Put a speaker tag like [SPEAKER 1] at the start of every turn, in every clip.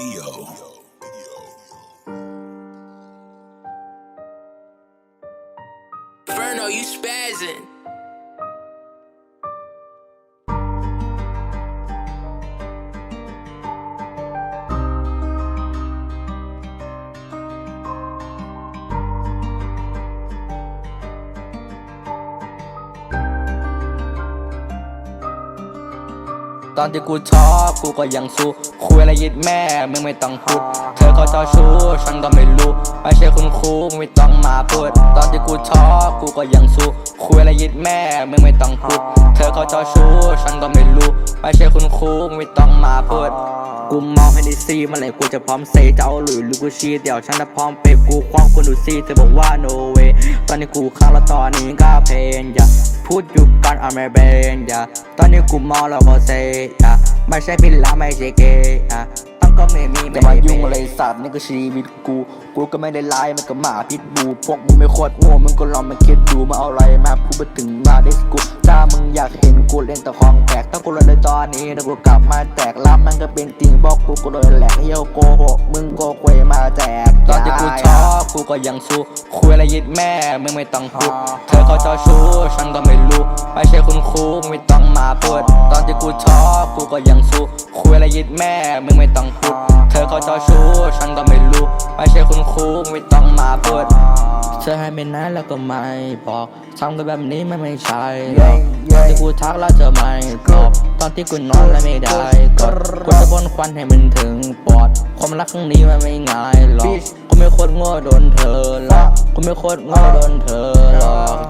[SPEAKER 1] Theo. Verno, you spazzing.
[SPEAKER 2] ตอนที่กูชอบกูก็ยังสู้คุยอะไรยิดแม่มึงไม่ต้องพูด เธอก็เจ้าชู้ฉันก็ไม่รู้ไม่ใช่คุณครูไม่ต กูก็ยังสู้คุยอะไรยิดแม่มึงไม่ต้องพูด เธอก็เจ้าชู้ฉันก็ไม่รู้ ไม่ใช่คุณครูไม่ต้องมาพูดกูเมาให้ได้ซีเมื่อไหร่กูจะพร้อมเซจะเอาหรือหรือกูชีเดี๋ยวฉันจะพร้อมเปย์กูคว้างคนดูซีเธอบอกว่า no way ตอนนี้กูข้างแล้วตอนนี้ก็เพนอย่าพูดอยู่กันอเมริเบนอย่าตอนนี้กูเมาแล้วก็เซอย่าไม่ใช่พิลาไม่ใช่เกย์อะต้อง ก็ไม่มีจะมายุ่งอะไรสัตว์นี่ก็ชีวิตกู กูก็ไม่ได้ไล่มันก็หมาพิษบู พวกมึงไม่โคตรโง่มึงก็ลองมาคิดดูมาเอาอะไรมาพูดไปถึงมาได้กูถ้ามึงอยากเห็นกูเล่นแต่ของแปลกถ้ากูเล่นในตอนนี้ถ้ากูกลับมาแตกแล้วมันก็เป็นจริงบอกกูกูเลยแหลกเยี่ยวโกหกมึงโกควยมาแจกตอนที่กูชอบกูก็ยังสู้คุยอะไรยิดแม่มึงไม่ต้องพูดเธอก็เจ้าชู้ฉันก็ไม่รู้ไม่ใช่คุณครูไม่ต้องมาพูดตอนที่กูชอบ กูก็ยังสู้คุยอะไรยิดแม่มึงไม่ต้องพูดเธอก็เจ้าชู้ฉันก็ไม่รู้ ไม่ใช่คุณครูไม่ต้องมาพูดเธอให้ไม่นานแล้วก็ไม่บอกทำกันแบบนี้มันไม่ใช่หรอกตอนที่กูทักแล้วเธอไม่ตอบตอนที่กูนอนแล้วไม่ได้กดกูจะพ่นควันให้มันถึงปอดความรักครั้งนี้มันไม่ง่ายหรอกกูไม่โคตรโง่โดนเธอหลอกกูไม่โคตรโง่โดนเธอหลอก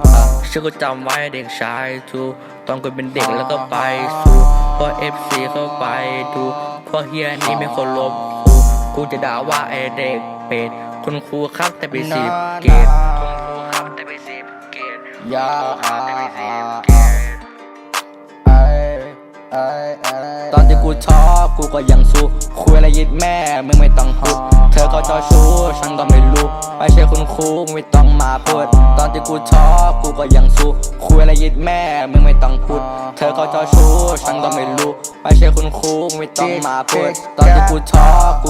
[SPEAKER 2] อะ ชื่อกูจำไว้เด็กชายทูตอนกูเป็นเด็กแล้วก็ไปสู่พอเอฟซีเข้าไปดูพวกเฮียนี่ไม่เคารพกูกูจะด่าว่าไอเด็กเป็ดคุณครูครับแต่ไปสิบเกตคุณครูครับแต่ไปสิบเกต
[SPEAKER 3] ยา
[SPEAKER 2] ต
[SPEAKER 3] อ
[SPEAKER 2] นที่กูชอบกูก็ยังสู้คุยอะไรยิดแม่มึงไม่ต้องพูดเธอก็เจ้าชู้ฉันก็ไม่รู้ไม่ใช่คุณครูไม่ต้องมาพูดตอนที่กูชอบกูก็ยังสู้คุยอะไรยิดแม่มึงไม่ต้องพูดเธอก็เจ้าชู้ฉันก็ไม่รู้ไม่ใช่คุณครูไม่ต้องมาพูดตอนที่กูชอบกู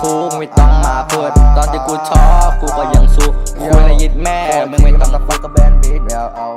[SPEAKER 2] ไม่ใช่คุณครูไม่ต้องมาเพูดตอนที่กูชอบกูก็ยังสู้กูเลยยิดแม่มึงไม่ต้อง
[SPEAKER 3] ฟักกับแบนบีดแล้วเอา